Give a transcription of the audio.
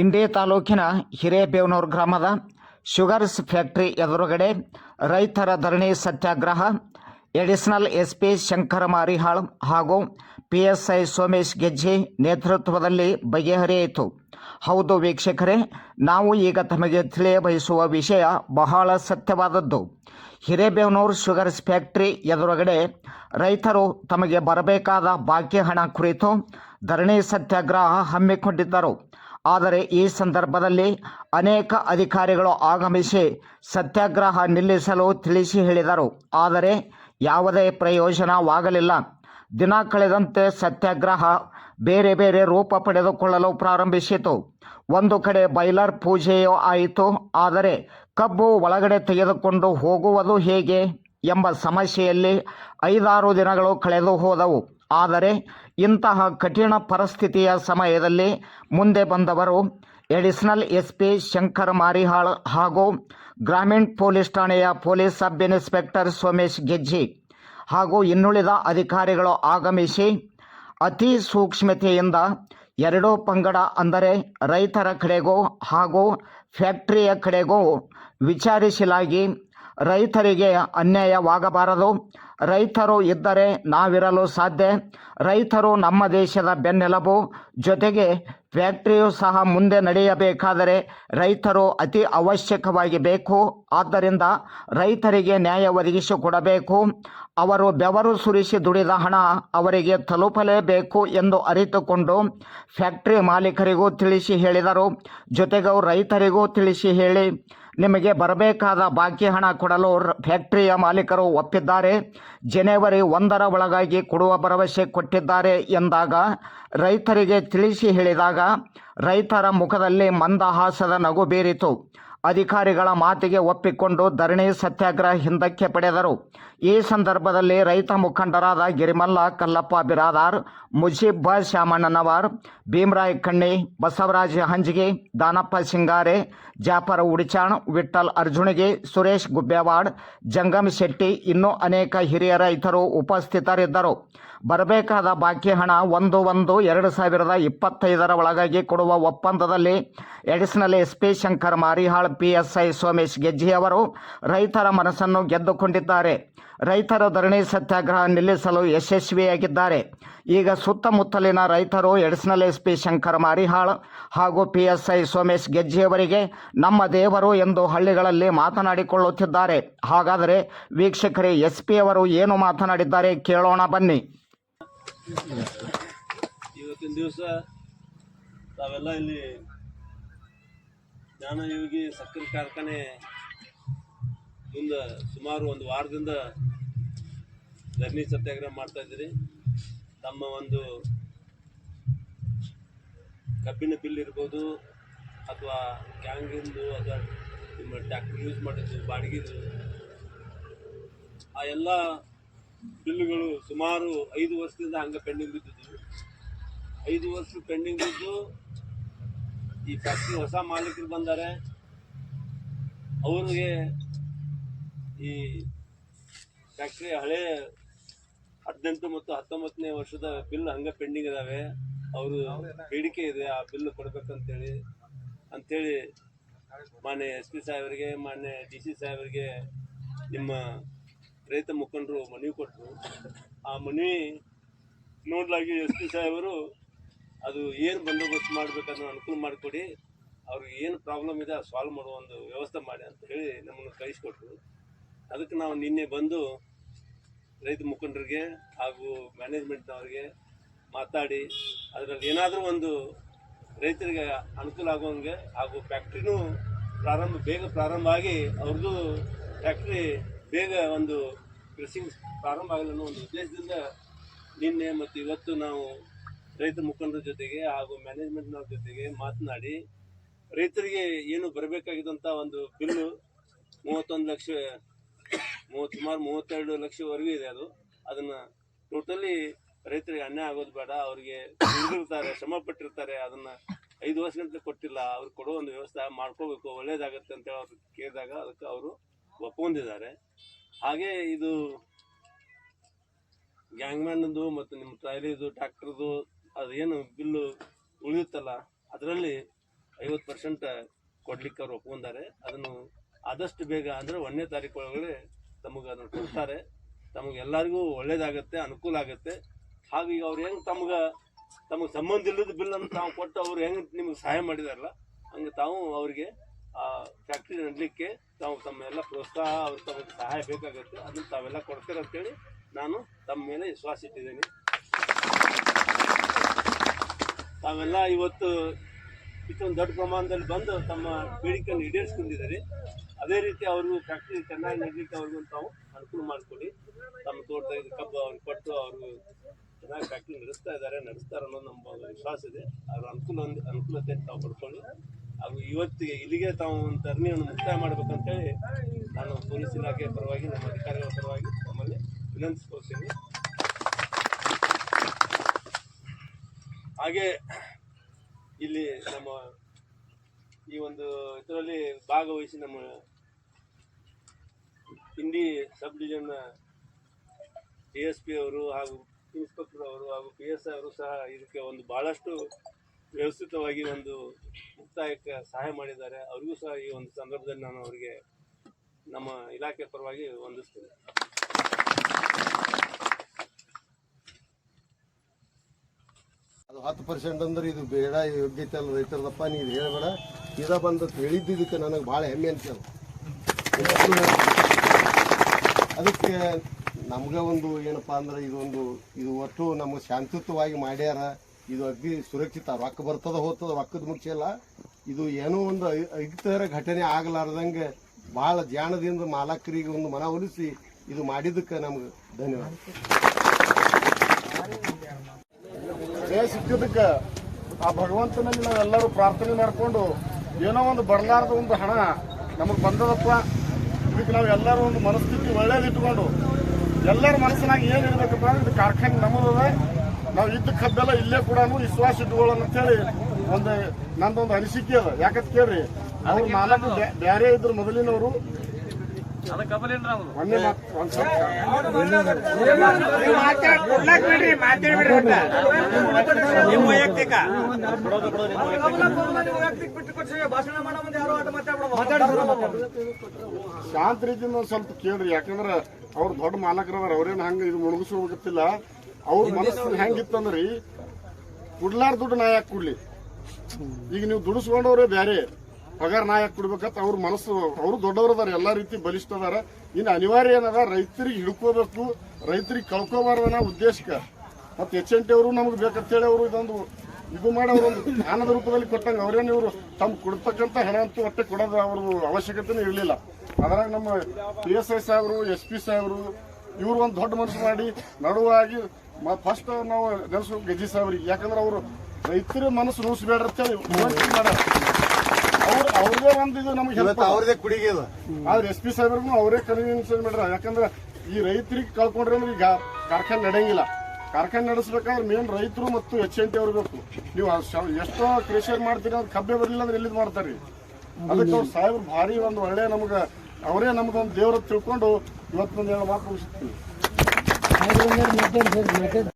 ಇಂಡಿ ತಾಲೂಕಿನ ಹಿರೇಬೇವನೂರು ಗ್ರಾಮದ sugars factory ಎದುರುಗಡೆ ರೈತರ ಧರಣಿ ಸತ್ಯಾಗ್ರಹ, additional S P Shankara Marihal ಹಾಗೂ ಪಿ ಎಸ್ ಐ ಸೋಮೇಶ್ ಗೆಜ್ಜೆ ನೇತೃತ್ವದಲ್ಲಿ ಬಗೆಹರಿಯಿತು. ಹೌದು ವೀಕ್ಷಕರೇ, ನಾವು ಈಗ ತಮಗೆ ತಿಳಿಯಬಯಸುವ ವಿಷಯ ಬಹಳ ಸತ್ಯವಾದದ್ದು. ಹಿರೇಬೇವನೂರು ಶುಗರ್ಸ್ ಫ್ಯಾಕ್ಟರಿ ಎದುರುಗಡೆ ರೈತರು ತಮಗೆ ಬರಬೇಕಾದ ಬಾಕಿ ಹಣ ಕುರಿತು ಧರಣಿ ಸತ್ಯಾಗ್ರಹ ಹಮ್ಮಿಕೊಂಡಿದ್ದರು. ಆದರೆ ಈ ಸಂದರ್ಭದಲ್ಲಿ ಅನೇಕ ಅಧಿಕಾರಿಗಳು ಆಗಮಿಸಿ ಸತ್ಯಾಗ್ರಹ ನಿಲ್ಲಿಸಲು ತಿಳಿಸಿ ಹೇಳಿದರು. ಆದರೆ ಯಾವುದೇ ಪ್ರಯೋಜನವಾಗಲಿಲ್ಲ. ದಿನ ಕಳೆದಂತೆ ಸತ್ಯಾಗ್ರಹ ಬೇರೆ ಬೇರೆ ರೂಪ ಪಡೆದುಕೊಳ್ಳಲು ಪ್ರಾರಂಭಿಸಿತು. ಒಂದು ಕಡೆ ಬೈಲರ್ ಪೂಜೆಯೂ ಆಯಿತು. ಆದರೆ ಕಬ್ಬು ಒಳಗಡೆ ತೆಗೆದುಕೊಂಡು ಹೋಗುವುದು ಹೇಗೆ ಎಂಬ ಸಮಸ್ಯೆಯಲ್ಲಿ ಐದಾರು ದಿನಗಳು ಕಳೆದು ಹೋದವು ಆದರೆ ಇಂತಹ ಕಠಿಣ ಪರಿಸ್ಥಿತಿಯ ಸಮಯದಲ್ಲಿ ಮುಂದೆ ಬಂದವರು additional S P Shankar Marihal ಹಾಗೂ ಗ್ರಾಮೀಣ ಪೊಲೀಸ್ ಠಾಣೆಯ police sub inspector Somesh Gejji ಹಾಗೂ ಇನ್ನುಳಿದ ಅಧಿಕಾರಿಗಳು ಆಗಮಿಸಿ ಅತಿ ಸೂಕ್ಷ್ಮತೆಯಿಂದ ಎರಡೂ ಪಂಗಡ ಅಂದರೆ ರೈತರ ಕಡೆಗೂ ಹಾಗೂ ಫ್ಯಾಕ್ಟರಿಯ ಕಡೆಗೂ ವಿಚಾರಿಸಲಾಗಿ ರೈತರಿಗೆ ಅನ್ಯಾಯವಾಗಬಾರದು ರೈತರು ಇದ್ದರೆ ನಾವಿರಲು ಸಾಧ್ಯ. ರೈತರು ನಮ್ಮ ದೇಶದ ಬೆನ್ನೆಲುಬು. ಜೊತೆಗೆ ಫ್ಯಾಕ್ಟ್ರಿಯು ಸಹ ಮುಂದೆ ನಡೆಯಬೇಕಾದರೆ ರೈತರು ಅತಿ ಅವಶ್ಯಕವಾಗಿ ಬೇಕು. ಆದ್ದರಿಂದ ರೈತರಿಗೆ ನ್ಯಾಯ ಒದಗಿಸಿಕೊಡಬೇಕು. ಅವರು ಬೆವರು ಸುರಿಸಿ ದುಡಿದ ಹಣ ಅವರಿಗೆ ತಲುಪಲೇಬೇಕು ಎಂದು ಅರಿತುಕೊಂಡು ಫ್ಯಾಕ್ಟ್ರಿ ಮಾಲೀಕರಿಗೂ ತಿಳಿಸಿ ಹೇಳಿದರು. ಜೊತೆಗೆ ರೈತರಿಗೂ ತಿಳಿಸಿ ಹೇಳಿ. ನಿಮಗೆ ಬರಬೇಕಾದ ಬಾಕಿ ಹಣ ಕೊಡಲು ಫ್ಯಾಕ್ಟರಿಯ ಮಾಲೀಕರು ಒಪ್ಪಿದ್ದಾರೆ. ಜನವರಿ ಒಂದರ ಒಳಗಾಗಿ ಕೊಡುವ ಭರವಸೆ ಕೊಟ್ಟಿದ್ದಾರೆ ಎಂದಾಗ ರೈತರಿಗೆ ತಿಳಿಸಿ ಹೇಳಿದಾಗ ರೈತರ ಮುಖದಲ್ಲಿ ಮಂದಹಾಸದ ನಗು ಬೀರಿತು. ಅಧಿಕಾರಿಗಳ ಮಾತಿಗೆ ಒಪ್ಪಿಕೊಂಡು ಧರಣಿ ಸತ್ಯಾಗ್ರಹ ಹಿಂದಕ್ಕೆ ಪಡೆದರು. ಈ ಸಂದರ್ಭದಲ್ಲಿ ರೈತ ಮುಖಂಡರಾದ ಗಿರಿಮಲ್ಲ ಕಲ್ಲಪ್ಪ ಬಿರಾದಾರ್, ಮುಜೀಬ್ ಶ್ಯಾಮಣ್ಣನವರ್, ಭೀಮರಾಯ್ ಕಣ್ಣಿ, ಬಸವರಾಜ ಹಂಜಿಗೆ, ದಾನಪ್ಪ ಸಿಂಗಾರೆ, ಜಾಫರ್ ಉಡಿಚಾಣ್ ವಿಠಲ್ ಅರ್ಜುಣಿಗೆ, ಸುರೇಶ್ ಗುಬ್ಬೇವಾಡ್ ಜಂಗಮ್ ಶೆಟ್ಟಿ ಇನ್ನೂ ಅನೇಕ ಹಿರಿಯ ರೈತರು ಉಪಸ್ಥಿತರಿದ್ದರು. ಬರಬೇಕಾದ ಬಾಕಿ ಹಣ ಒಂದು ಒಂದು ಎರಡು ಸಾವಿರದ ಇಪ್ಪತ್ತೈದರ ಒಳಗಾಗಿ ಕೊಡುವ ಒಪ್ಪಂದದಲ್ಲಿ additional S P Shankar Marihal, P S I Somesh ಗೆಜ್ಜಿಯವರು ರೈತರ ಮನಸ್ಸನ್ನು ಗೆದ್ದುಕೊಂಡಿದ್ದಾರೆ. ರೈತರ ಧರಣಿ ಸತ್ಯಾಗ್ರಹ ನಿಲ್ಲಿಸಲು ಯಶಸ್ವಿಯಾಗಿದ್ದಾರೆ. ಈಗ ಸುತ್ತಮುತ್ತಲಿನ ರೈತರು additional S P Shankar Marihal ಹಾಗೂ ಪಿ ಎಸ್ ಐ ಸೋಮೇಶ್ ಗೆಜ್ಜಿಯವರಿಗೆ ನಮ್ಮ ದೇವರು ಎಂದು ಹಳ್ಳಿಗಳಲ್ಲಿ ಮಾತನಾಡಿಕೊಳ್ಳುತ್ತಿದ್ದಾರೆ. ಹಾಗಾದರೆ ವೀಕ್ಷಕರೇ ಎಸ್ ಪಿ ಅವರು ಏನು ಮಾತನಾಡಿದ್ದಾರೆ ಕೇಳೋಣ ಬನ್ನಿ. ಇವತ್ತಿನ ದಿವಸ ತಾವೆಲ್ಲ ಇಲ್ಲಿ ಜ್ಞಾನಯೋಗಿ ಸಕ್ಕರೆ ಕಾರ್ಖಾನೆ ಮುಂದೆ ಸುಮಾರು ಒಂದು ವಾರದಿಂದ ಧರಣಿ ಸತ್ಯಾಗ್ರಹ ಮಾಡ್ತಾ ಇದ್ದೀರಿ. ತಮ್ಮ ಒಂದು ಕಬ್ಬಿನ ಬಿಲ್ ಇರ್ಬೋದು ಅಥವಾ ಕ್ಯಾಂಗಿಂದು ಅಥವಾ ನಿಮ್ಮ ಟ್ಯಾಕ್ಟರ್ ಯೂಸ್ ಮಾಡಿದ್ದು, ಬಾಡಿಗೆದು, ಆ ಎಲ್ಲ ಬಿಲ್ಲುಗಳು ಸುಮಾರು ಐದು ವರ್ಷದಿಂದ ಹಂಗೆ ಪೆಂಡಿಂಗ್ ಬಿದ್ದಿದ್ದು. ಐದು ವರ್ಷ ಪೆಂಡಿಂಗ್ ಬಿದ್ದು ಈ ಫ್ಯಾಕ್ಟ್ರಿ ಹೊಸ ಮಾಲೀಕರು ಬಂದಾರೆ. ಅವ್ರಿಗೆ ಈ ಫ್ಯಾಕ್ಟ್ರಿ ಹಳೆ ಹದಿನೆಂಟು ಮತ್ತು ಹತ್ತೊಂಬತ್ತನೇ ವರ್ಷದ ಬಿಲ್ ಹಂಗೆ ಪೆಂಡಿಂಗ್ ಇದಾವೆ. ಅವರು ಬೇಡಿಕೆ ಇದೆ ಆ ಬಿಲ್ ಕೊಡ್ಬೇಕಂತೇಳಿ. ಅಂಥೇಳಿ ಮಾನ್ಯ ಎಸ್ ಪಿ ಸಾಹೇಬರಿಗೆ, ಮಾನ್ಯ ಡಿ ಸಿ ಸಾಹೇಬರಿಗೆ ನಿಮ್ಮ ರೈತ ಮುಖಂಡರು ಮನವಿ ಕೊಟ್ಟರು ಆ ಮನವಿ ನೋಡ್ಲಾಗಿ ಎಸ್ ಪಿ ಸಾಹೇಬರು ಅದು ಏನು ಬಂದೋಬಸ್ತ್ ಮಾಡ್ಬೇಕನ್ನೋ ಅನುಕೂಲ ಮಾಡಿಕೊಡಿ. ಅವ್ರಿಗೆ ಏನು ಪ್ರಾಬ್ಲಮ್ ಇದೆ ಸಾಲ್ವ್ ಮಾಡೋ ಒಂದು ವ್ಯವಸ್ಥೆ ಮಾಡಿ ಅಂತ ಹೇಳಿ ನಮ್ಮನ್ನು ಕಳಿಸ್ಕೊಟ್ರು. ಅದಕ್ಕೆ ನಾವು ನಿನ್ನೆ ಬಂದು ರೈತ ಮುಖಂಡರಿಗೆ ಹಾಗೂ ಮ್ಯಾನೇಜ್ಮೆಂಟ್ನವ್ರಿಗೆ ಮಾತಾಡಿ, ಅದರಲ್ಲಿ ಏನಾದರೂ ಒಂದು ರೈತರಿಗೆ ಅನುಕೂಲ ಆಗುವಂಗೆ ಹಾಗೂ ಫ್ಯಾಕ್ಟ್ರಿನೂ ಪ್ರಾರಂಭ, ಬೇಗ ಪ್ರಾರಂಭ ಆಗಿ ಅವ್ರದ್ದು ಫ್ಯಾಕ್ಟ್ರಿ ಬೇಗ ಒಂದು ಕೃಷಿಂಗ್ ಪ್ರಾರಂಭ ಆಗಲಿ ಅನ್ನೋ ಒಂದು ಉದ್ದೇಶದಿಂದ ನಿನ್ನೆ ಮತ್ತು ಇವತ್ತು ನಾವು ರೈತ ಮುಖಂಡರ ಜೊತೆಗೆ ಹಾಗೂ ಮ್ಯಾನೇಜ್ಮೆಂಟ್ನವ್ರ ಜೊತೆಗೆ ಮಾತನಾಡಿ, ರೈತರಿಗೆ ಏನು ಬರಬೇಕಾಗಿದ್ದಂಥ ಒಂದು ಬಿಲ್ಲು ಮೂವತ್ತೊಂದು ಲಕ್ಷ ಮೂವತ್ತು, ಸುಮಾರು ಮೂವತ್ತೆರಡು ಲಕ್ಷವರೆಗೂ ಇದೆ ಅದು. ಅದನ್ನು ಟೋಟಲಿ ರೈತರಿಗೆ ಅನ್ಯಾಯ ಆಗೋದು ಬೇಡ. ಅವರಿಗೆ ದುಡಿದಿರ್ತಾರೆ, ಶ್ರಮ ಪಟ್ಟಿರ್ತಾರೆ. ಅದನ್ನು ಐದು ವರ್ಷ ಕೊಟ್ಟಿಲ್ಲ. ಅವ್ರಿಗೆ ಕೊಡೋ ಒಂದು ವ್ಯವಸ್ಥೆ ಮಾಡ್ಕೋಬೇಕು. ಒಳ್ಳೇದಾಗತ್ತೆ ಅಂತೇಳಿ ಅವ್ರು ಕೇಳಿದಾಗ ಅದಕ್ಕೆ ಅವರು ಒಪ್ಕೊಂಡಿದ್ದಾರೆ. ಹಾಗೆ ಇದು ಗ್ಯಾಂಗ್ಮ್ಯಾನ್ದು ಮತ್ತು ನಿಮ್ಮ ಟ್ರಾಲಿದು ಟ್ರ್ಯಾಕ್ಟರ್ದು ಅದೇನು ಬಿಲ್ಲು ಉಳಿಯುತ್ತಲ್ಲ, ಅದರಲ್ಲಿ ಐವತ್ತು ಪರ್ಸೆಂಟ್ ಕೊಡ್ಲಿಕ್ಕೆ ಅವ್ರು ಒಪ್ಕೊಂಡಿದ್ದಾರೆ. ಅದನ್ನು ಆದಷ್ಟು ಬೇಗ ಅಂದರೆ ಒಂದನೇ ತಾರೀಕು ಒಳಗಡೆ ತಮಗೆ ಅದನ್ನು ಕೊಡ್ತಾರೆ. ತಮಗೆ ಎಲ್ಲರಿಗೂ ಒಳ್ಳೇದಾಗತ್ತೆ, ಅನುಕೂಲ ಆಗುತ್ತೆ. ಹಾಗೆ ಈಗ ಅವ್ರು ಹೆಂಗೆ ತಮ್ಗೆ, ತಮಗೆ ಸಂಬಂಧ ಇಲ್ಲದ ಬಿಲ್ ಅಂತ ತಾವು ಕೊಟ್ಟು ಅವ್ರು ಹೆಂಗೆ ನಿಮಗೆ ಸಹಾಯ ಮಾಡಿದಾರಲ್ಲ, ಹಂಗೆ ತಾವು ಅವರಿಗೆ ಆ ಫ್ಯಾಕ್ಟ್ರಿ ನಡಲಿಕ್ಕೆ ತಾವು ತಮ್ಮೆಲ್ಲ ಪ್ರೋತ್ಸಾಹ ಅವ್ರು ತಮಗೆ ಸಹಾಯ ಬೇಕಾಗುತ್ತೆ. ಅದನ್ನು ತಾವೆಲ್ಲ ಕೊಡ್ತೀರ ಅಂತೇಳಿ ನಾನು ತಮ್ಮ ಮೇಲೆ ವಿಶ್ವಾಸ ಇಟ್ಟಿದ್ದೀನಿ. ತಾವೆಲ್ಲ ಇವತ್ತು ಇಷ್ಟೊಂದು ದೊಡ್ಡ ಪ್ರಮಾಣದಲ್ಲಿ ಬಂದು ತಮ್ಮ ಬೇಡಿಕೆಯನ್ನು ಈಡೇರಿಸ್ಕೊಂಡಿದ್ದಾರೆ. ಅದೇ ರೀತಿ ಅವ್ರಿಗೂ ಫ್ಯಾಕ್ಟ್ರಿ ಚೆನ್ನಾಗಿ ನಡೀಲಿಕ್ಕೆ ಅವ್ರಿಗೂ ತಾವು ಅನುಕೂಲ ಮಾಡಿಕೊಡಿ ತಮ್ಮ ತೋಟದಾಗ ಕಬ್ಬು ಅವ್ರಿಗೆ ಕೊಟ್ಟು ಅವರು ಚೆನ್ನಾಗಿ ಫ್ಯಾಕ್ಟ್ರಿ ನಡೆಸ್ತಾ ಇದ್ದಾರೆ, ನಡೆಸ್ತಾರೆ ಅನ್ನೋ ನಮ್ಮ ವಿಶ್ವಾಸ ಇದೆ. ಅವ್ರ ಅನುಕೂಲ ಅನುಕೂಲತೆ ತಾವು ಪಡ್ಕೊಳ್ಳಿ. ಹಾಗೂ ಇವತ್ತಿಗೆ ಇಲ್ಲಿಗೆ ತಾವು ಒಂದು ಧರಣಿಯನ್ನು ಮುಕ್ತಾಯ ಮಾಡ್ಬೇಕಂತೇಳಿ ನಾನು ಪೊಲೀಸ್ ಇಲಾಖೆ ಪರವಾಗಿ, ನಮ್ಮ ಅಧಿಕಾರಿಗಳ ಪರವಾಗಿ ತಮ್ಮಲ್ಲಿ ವಿನಂತಿಸ್ಕೊಳ್ತೀನಿ. ಹಾಗೆ ಇಲ್ಲಿ ನಮ್ಮ ಈ ಒಂದು ಇದರಲ್ಲಿ ಭಾಗವಹಿಸಿ ನಮ್ಮ Indi sub division D S P ಅವರು ಹಾಗೂ ಇನ್ಸ್ಪೆಕ್ಟರ್ ಅವರು ಹಾಗೂ ಪಿ ಎಸ್ ಅವರು ಸಹ ಇದಕ್ಕೆ ಒಂದು ಬಹಳಷ್ಟು ವ್ಯವಸ್ಥಿತವಾಗಿ ಒಂದು ಮುಕ್ತಾಯಕ್ಕೆ ಸಹಾಯ ಮಾಡಿದ್ದಾರೆ. ಅವರಿಗೂ ಸಹ ಈ ಒಂದು ಸಂದರ್ಭದಲ್ಲಿ ನಾನು ಅವರಿಗೆ ನಮ್ಮ ಇಲಾಖೆ ಪರವಾಗಿ ವಂದಿಸ್ತೇನೆ. ಹತ್ತು ಪರ್ಸೆಂಟ್ ಅಂದ್ರೆ ಇದು ಬೇಡ ಯೋಗ್ಯತೆ ಅಲ್ಲ, ರೈತರದಪ್ಪ ನೀನು ಹೇಳಬೇಡ. ಇದ ಬಂದ ಹೇಳಿದ್ದಕ್ಕೆ ನನಗೆ ಭಾಳ ಹೆಮ್ಮೆ ಅಂತ ಅದಕ್ಕೆ ನಮ್ಗೆ ಒಂದು ಏನಪ್ಪ ಅಂದ್ರೆ ಇದೊಂದು ಇದು ಒಟ್ಟು ನಮ್ಗೆ ಶಾಂತಿಯುತವಾಗಿ ಮಾಡ್ಯಾರ, ಇದು ಅಗ್ದಿ ಸುರಕ್ಷಿತ, ರೊಕ್ಕ ಬರ್ತದ ಹೋಗ್ತದ ರೊಕ್ಕದ ಮುಖ್ಯ ಅಲ್ಲ. ಇದು ಏನೋ ಒಂದು ಅಹಿತಕರ ಘಟನೆ ಆಗಲಾರ್ದಂಗೆ ಭಾಳ ಜಾಣದಿಂದ ಮಾಲಕರಿಗೆ ಒಂದು ಮನವೊಲಿಸಿ ಇದು ಮಾಡಿದ್ದಕ್ಕೆ ನಮ್ಗೆ ಧನ್ಯವಾದ. ಜಯ ಸಿಕ್ಕಿದ್ದಕ್ಕೆ ಆ ಭಗವಂತನಲ್ಲಿ ನಾವೆಲ್ಲರೂ ಪ್ರಾರ್ಥನೆ ಮಾಡಿಕೊಂಡು ಏನೋ ಒಂದು ಬರಲಾರದ ಒಂದು ಹಣ ನಮಗೆ ಬಂದದಪ್ಪ. ಇದಕ್ಕೆ ನಾವು ಎಲ್ಲರೂ ಒಂದು ಮನಸ್ಥಿತಿ ಒಳ್ಳೇದಿಟ್ಕೊಂಡು ಎಲ್ಲರ ಮನಸ್ಸಿನಾಗ ಏನು ಇರ್ಬೇಕಪ್ಪ ಅಂದ್ರೆ ಇದು ಕಾರ್ಖಾನೆ ನಮ್ಮದದ. ನಾವು ಇದ್ದ ಕಬ್ಬೆಲ್ಲ ಇಲ್ಲೇ ಕೂಡ ವಿಶ್ವಾಸ ಇಟ್ಕೊಳ್ಳೋಣ ಅಂತೇಳಿ ಒಂದು ನಂದೊಂದು ಅನಿಸಿಕೆ ಅದ. ಯಾಕಂತ ಕೇಳ್ರಿ, ಅವ್ರು ನಾಲ್ಕು ಬ್ಯಾರೆ ಇದ್ರು ಮೊದಲಿನವರು. ಶಾಂತ ರೀತಿಯಿಂದ ಒಂದ್ ಸ್ವಲ್ಪ ಕೇಳ್ರಿ ಯಾಕಂದ್ರ ಅವ್ರ ದೊಡ್ಡ ಮಾಲಕರವ್ರ ಅವ್ರೇನ್ ಹಂಗ ಇದು ಮುಳುಗಿಸ್ಕೋಬೇಕತ್ತಿಲ್ಲ. ಅವ್ರ ಮನಸ್ಸು ಹೆಂಗಿತ್ತಂದ್ರಿ ಕುಡ್ಲಾರ ದುಡ್ಡು ನಾ ಯಾಕೆ ಕೊಡ್ಲಿ. ಈಗ ನೀವು ದುಡಿಸ್ಕೊಂಡವ್ರೆ ಬ್ಯಾರೆ. ಪಗಾರ ನಾ ಯಾಕೆ ಕೊಡ್ಬೇಕಂತ ಅವ್ರ ಮನಸ್ಸು, ಅವರು ದೊಡ್ಡವ್ರದಾರ ಎಲ್ಲಾ ರೀತಿ ಬಲಿಷ್ಠ ಅದಾರ. ಇನ್ನು ಅನಿವಾರ್ಯ ಏನದ, ರೈತರಿಗೆ ಹಿಡ್ಕೋಬೇಕು, ರೈತರಿಗೆ ಕಳ್ಕೋಬಾರ್ದನ ಉದ್ದೇಶಕ್ಕೆ. ಮತ್ತೆ ಎಚ್ ಎನ್ ಟಿ ಅವರು ನಮ್ಗೆ ಬೇಕಂತೇಳಿ ಅವರು ಇದೊಂದು ಇದು ಮಾಡಿ ಅವ್ರೊಂದು ಜ್ಞಾನದ ರೂಪದಲ್ಲಿ ಕೊಟ್ಟಂಗೆ ಅವರೇನು ಇವರು ತಮ್ಮ ಕೊಡ್ತಕ್ಕಂಥ ಹಣ ಅಂತೂ ಒಟ್ಟೆ ಕೊಡೋದು ಅವ್ರದ್ದು ಅವಶ್ಯಕತೆನೇ ಇರಲಿಲ್ಲ. ಅದ್ರಾಗ ನಮ್ಮ ಪಿ ಎಸ್ ಐ ಸಾಹೇಬರು ಎಸ್ ಪಿ ಸಾಹೇಬರು ಇವರು ಒಂದು ದೊಡ್ಡ ಮನಸ್ಸು ಮಾಡಿ ನಡುವಾಗಿ ಫಸ್ಟ್ ನಾವು ನೆನೆಸ್ಬೇಕು ಗಜಿ ಸಾಹೇಬ್ರಿಗೆ ಯಾಕಂದ್ರೆ ಅವರು ರೈತರ ಮನಸ್ಸು ರೂಪಿಸ್ಬೇಡ್ರಿ ಅಂತೇಳಿ ಅವ್ರು ಅವ್ರದೇ ಒಂದು ಇದು ನಮ್ಗೆ ಹೆಲ್ಪ್ ಇವತ್ತು ಅವ್ರದೇ ಕುಡಿಗೆ ಇದು. ಆದ್ರೆ ಎಸ್ ಪಿ ಸಾಹೇಬ್ರಿಗೂ ಅವರೇ ಕನ್ವಿನ್ಸ್ ಮಾಡ್ರ? ಯಾಕಂದ್ರೆ ಈ ರೈತರಿಗೆ ಕಳ್ಕೊಂಡ್ರೆ ಅಂದ್ರೆ ಈಗ ಕಾರ್ಖಾನೆ ನಡೆಯಂಗಿಲ್ಲ. ಕಾರ್ಖಾನೆ ನಡೆಸ್ಬೇಕಾದ್ರೆ ಮೇನ್ ರೈತರು ಮತ್ತು ಎಚ್ ಎನ್ ಟಿ ಅವ್ರು ಬೇಕು. ನೀವು ಆ ಎಷ್ಟೋ ಕೃಷಿ ಮಾಡ್ತೀರಿ ಅಂದ್ರೆ ಕಬ್ಬೆ ಬರಲಿಲ್ಲ ಅಂದ್ರೆ ಎಲ್ಲಿದ್ ಮಾಡ್ತಾರೆ ಅದಕ್ಕೆ ಅವ್ರ ಸಾಹೇಬ್ರು ಭಾರಿ ಒಂದು ಒಳ್ಳೆ ನಮ್ಗೆ ಅವರೇ ನಮ್ದೊಂದು ದೇವ್ರ ತಿಳ್ಕೊಂಡು ಇವತ್ತೊಂದು ಎರಡು ಮಾತು ಮುಗಿಸ್ತೀವಿ